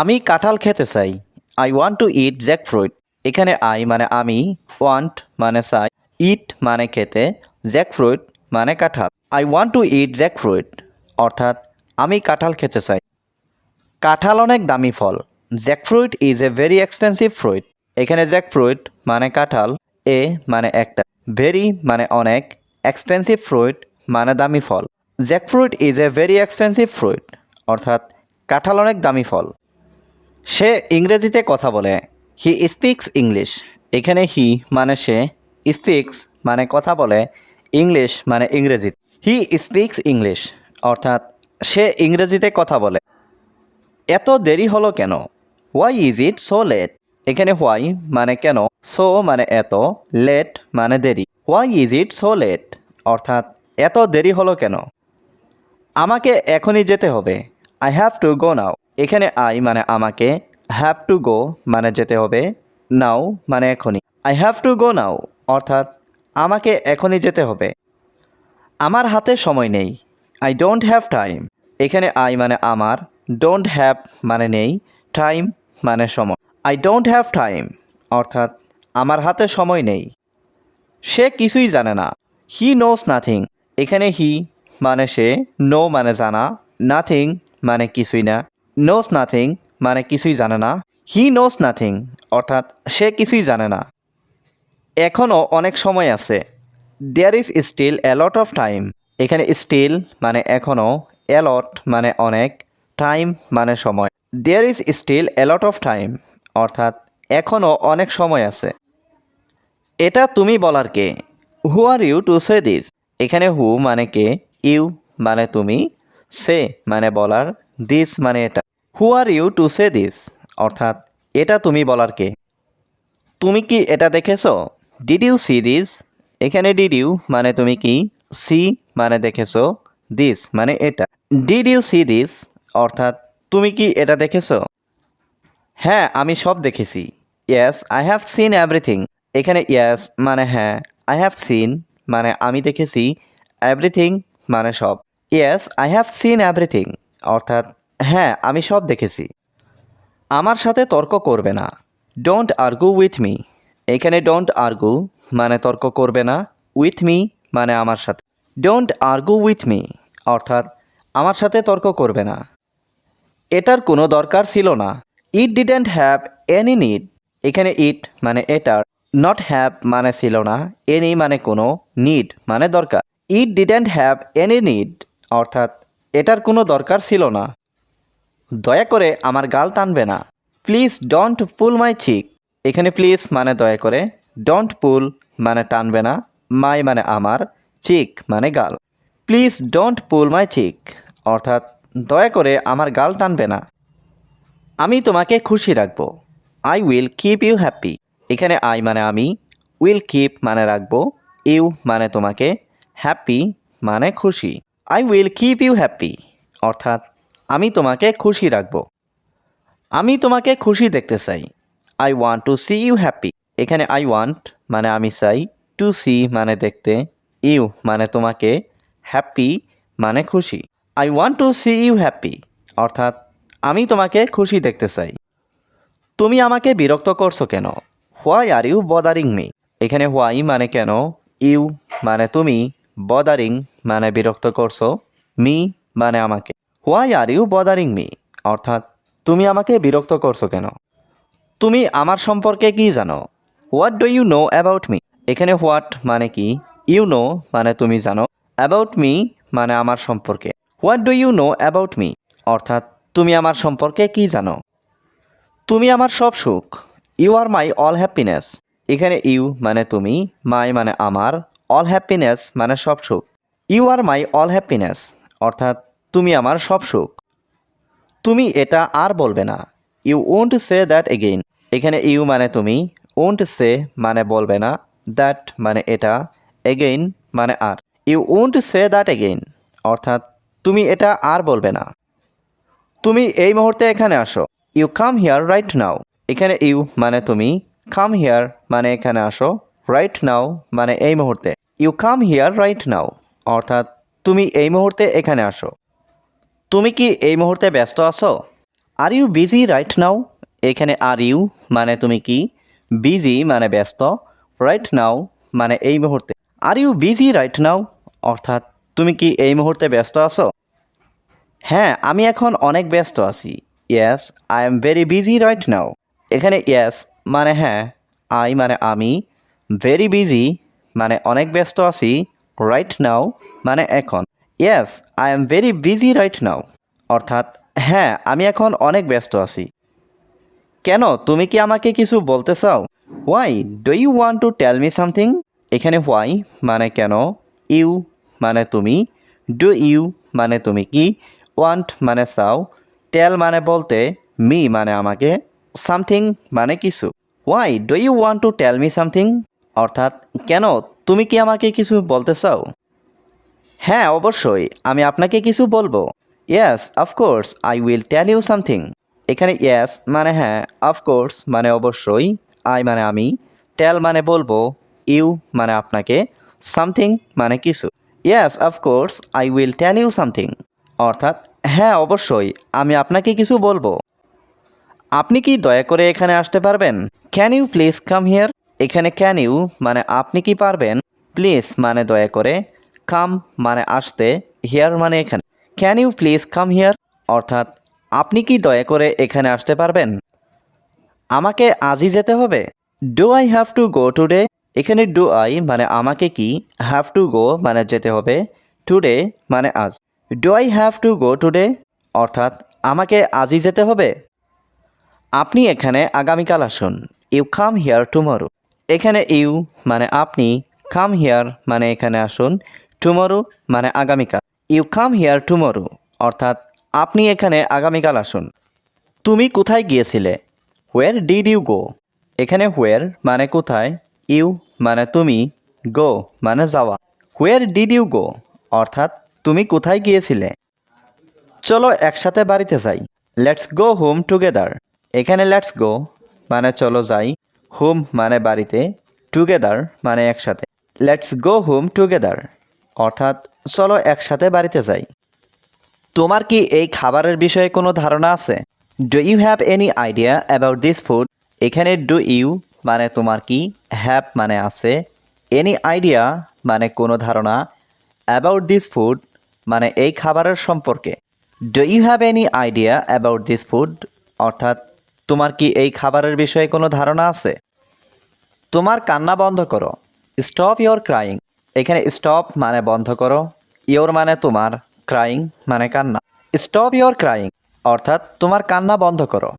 আমি কাঁঠাল খেতে চাই। I want to eat jackfruit এখানে আই মানে আমি ওয়ান্ট মানে চাই ইট মানে খেতে জ্যাক ফ্রুট মানে কাঁঠাল। I want to eat jackfruit অর্থাৎ আমি কাঁঠাল খেতে চাই। কাঁঠাল অনেক দামি ফল। Jackfruit is a very expensive fruit এখানে জ্যাকফ্রুট মানে কাঁঠাল এ মানে একটা। ভেরি মানে অনেক। এক্সপেন্সিভ ফ্রুইট মানে দামি ফল। Jackfruit is a very expensive fruit অর্থাৎ কাঁঠাল অনেক দামি ফল। সে ইংরেজিতে কথা বলে। হি স্পিক্স ইংলিশ এখানে হি মানে সে স্পিক্স মানে কথা বলে ইংলিশ মানে ইংরেজি হি স্পিক্স ইংলিশ অর্থাৎ সে ইংরেজিতে কথা বলে। এত দেরি হলো কেন? Why is it so late এখানে হোয়াই মানে কেন? সো মানে এত লেট মানে দেরি। Why is it so late অর্থাৎ এত দেরি হলো কেন? আমাকে এখনই যেতে হবে। I have to go now এখানে আই মানে আমাকে হ্যাভ টু গো মানে যেতে হবে নাও মানে এখনই। I have to go now অর্থাৎ আমাকে এখনই যেতে হবে। আমার হাতে সময় নেই আই ডোন্ট হ্যাভ টাইম এখানে আই মানে আমার ডোন্ট হ্যাভ মানে নেই টাইম মানে সময়। আই ডোন্ট হ্যাভ টাইম অর্থাৎ আমার হাতে সময় নেই। সে কিছুই জানে না। হি নোস নাথিং এখানে হি মানে সে নো মানে জানা নাথিং মানে কিছুই না। নোস নাথিং মানে কিছুই জানে না। হি নোস নাথিং অর্থাৎ সে কিছুই জানে না। এখনও অনেক সময় আছে। There is still a lot of time এখানে স্টিল মানে এখনও অ্যালট মানে অনেক টাইম মানে সময়। There is still a lot of time অর্থাৎ এখনও অনেক সময় আছে। এটা তুমি বলার কে? Who are you to say this এখানে হু মানে কে? ইউ মানে তুমি? সে মানে বলার। দিস মানে এটা। Who are you to say this অর্থাৎ, এটা তুমি বলার কে? তুমি কি এটা দেখেছ? ডিড ইউ সি দিস এখানে ডিড ইউ মানে তুমি কি? সি মানে দেখেছ? দিস মানে এটা। ডিড ইউ সি দিস অর্থাৎ, তুমি কি এটা দেখেছ? হ্যাঁ আমি সব দেখেছি। Yes I have seen everything এখানে ইয়েস মানে হ্যাঁ আই হ্যাভ সিন মানে আমি দেখেছি। এভরিথিং মানে সব। Yes I have seen everything অর্থাৎ হ্যাঁ আমি সব দেখেছি। আমার সাথে তর্ক করবে না। ডোন্ট আর্গু উইথ মি এখানে ডোন্ট আর্গু মানে তর্ক করবে না। উইথ মি মানে আমার সাথে। ডোন্ট আর্গু উইথ মি অর্থাৎ আমার সাথে তর্ক করবে না। এটার কোনো দরকার ছিল না। It didn't have any need এখানে ইট মানে এটার নট হ্যাভ মানে ছিল না। এনি মানে কোনো নিড মানে দরকার। It didn't have any need অর্থাৎ এটার কোনো দরকার ছিল না। দয়া করে আমার গাল টানবে না। Please don't pull my cheek. এখানে প্লিজ মানে দয়া করে। ডোন্ট পুল মানে টানবে না। মাই মানে আমার, চিক মানে গাল। Please don't pull my cheek. অর্থাৎ দয়া করে আমার গাল টানবে না। আমি তোমাকে খুশি রাখব। I will keep you happy. এখানে আই মানে আমি, উইল কিপ মানে রাখব। ইউ মানে তোমাকে, হ্যাপি মানে খুশি। I will keep you happy. অর্থাৎ আমি তোমাকে খুশি রাখব। আমি তোমাকে খুশি দেখতে চাই। I want to see you happy এখানে আই ওয়ান্ট মানে আমি চাই। টু সি মানে দেখতে। ইউ মানে তোমাকে হ্যাপি মানে খুশি। I want to see you happy অর্থাৎ আমি তোমাকে খুশি দেখতে চাই। তুমি আমাকে বিরক্ত করছ কেন? Why are you bothering me এখানে হোয়াই মানে কেন? ইউ মানে তুমি বদারিং মানে বিরক্ত করছ। মি মানে আমাকে। Why are you bothering me অর্থাৎ, তুমি আমাকে বিরক্ত করছ কেন? তুমি আমার সম্পর্কে কি জানো? What do you know about me এখানে হোয়াট মানে কি? ইউ নো মানে তুমি জানো। অ্যাবাউট মি মানে আমার সম্পর্কে। What do you know about me অর্থাৎ, তুমি আমার সম্পর্কে কি জানো? তুমি আমার সব সুখ। You are my all happiness এখানে ইউ মানে তুমি মাই মানে আমার অল হ্যাপিনেস মানে সব সুখ। You are my all happiness অর্থাৎ তুমি আমার সব সুখ। তুমি এটা আর বলবে না। You won't say that again এখানে ইউ মানে তুমি ওন্ট সে মানে বলবে না দ্যাট মানে এটা এগেইন মানে আর। You won't say that again অর্থাৎ তুমি এটা আর বলবে না। তুমি এই মুহূর্তে এখানে আসো। You come here right now এখানে ইউ মানে তুমি কাম হিয়ার মানে এখানে আসো রাইট নাও মানে এই মুহূর্তে। You come here right now অর্থাৎ তুমি এই মুহূর্তে এখানে আসো। তুমি কি এই মুহূর্তে ব্যস্ত আছো? Are you busy right now এখানে আর ইউ মানে তুমি কি? বিজি মানে ব্যস্ত। রাইট নাও মানে এই মুহূর্তে। Are you busy right now অর্থাৎ তুমি কি এই মুহূর্তে ব্যস্ত আছো? হ্যাঁ আমি এখন অনেক ব্যস্ত আছি। Yes I am very busy right now এখানে ইয়েস মানে হ্যাঁ আই মানে আমি। ভেরি বিজি মানে অনেক ব্যস্ত আছি। রাইট নাও মানে এখন। Yes I am very busy right now অর্থাৎ হ্যাঁ আমি এখন অনেক ব্যস্ত আছি। কেন, তুমি কি আমাকে কিছু বলতে চাও? Why do you want to tell me something এখানে হোয়াই মানে কেন? ইউ মানে তুমি? ডু ইউ মানে তুমি কি? ওয়ান্ট মানে চাও? টেল মানে বলতে মি মানে আমাকে? সামথিং মানে কিছু। Why do you want to tell me something অর্থাৎ, কেন? তুমি কি আমাকে কিছু বলতে চাও? হ্যাঁ অবশ্যই। আমি আপনাকে কিছু বলব। Yes of course I will tell you something এখানে ইয়েস মানে হ্যাঁ অফকোর্স মানে অবশ্যই আই মানে আমি টেল মানে বলব ইউ মানে আপনাকে সামথিং মানে কিছু। Yes of course I will tell you something অর্থাৎ হ্যাঁ অবশ্যই, আমি আপনাকে কিছু বলব। আপনি কি দয়া করে এখানে আসতে পারবেন? Can you please come here এখানে ক্যান ইউ মানে আপনি কি পারবেন? প্লিজ মানে দয়া করে কাম মানে আসতে হিয়ার মানে এখানে। Can you please come here অর্থাৎ, আপনি কি দয়া করে এখানে আসতে পারবেন? আমাকে আজই যেতে হবে? Do I have to go today এখানে ডু আই মানে আমাকে কি? হ্যাভ টু গো মানে যেতে হবে। টুডে মানে আজ। Do I have to go today অর্থাৎ, আমাকে আজই যেতে হবে। আপনি এখানে আগামীকাল আসুন। ইউ কাম হিয়ার টুমরো এখানে ইউ মানে আপনি কাম হিয়ার মানে এখানে আসুন। টুমরো মানে আগামীকাল। ইউ কাম হিয়ার টুমরো অর্থাৎ আপনি এখানে আগামীকাল আসুন। তুমি কোথায় গিয়েছিলে? হোয়ার ডিড ইউ গো এখানে হোয়ার মানে কোথায় ইউ মানে তুমি গো মানে যাওয়া। হোয়ার ডিড ইউ গো অর্থাৎ তুমি কোথায় গিয়েছিলে? চলো একসাথে বাড়িতে যাই। লেটস গো হোম টুগেদার এখানে লেটস গো মানে চলো যাই। হোম মানে বাড়িতে টুগেদার মানে একসাথে। লেটস গো হোম টুগেদার অর্থাৎ চলো একসাথে বাড়িতে যাই। তোমার কি এই খাবারের বিষয়ে কোনো ধারণা আছে? Do you have any idea about this food এখানে ডু ইউ মানে তোমার কি? হ্যাভ মানে আছে। এনি আইডিয়া মানে কোনো ধারণা? অ্যাবাউট দিস ফুড মানে এই খাবারের সম্পর্কে। Do you have any idea about this food অর্থাৎ তোমার কি এই খাবারের বিষয়ে কোনো ধারণা আছে? তোমার কান্না বন্ধ করো। স্টপ ইয়োর ক্রাইং এখানে স্টপ মানে বন্ধ করো ইয়োর মানে তোমার ক্রাইং মানে কান্না। স্টপ ইয়োর ক্রাইং অর্থাৎ তোমার কান্না বন্ধ করো।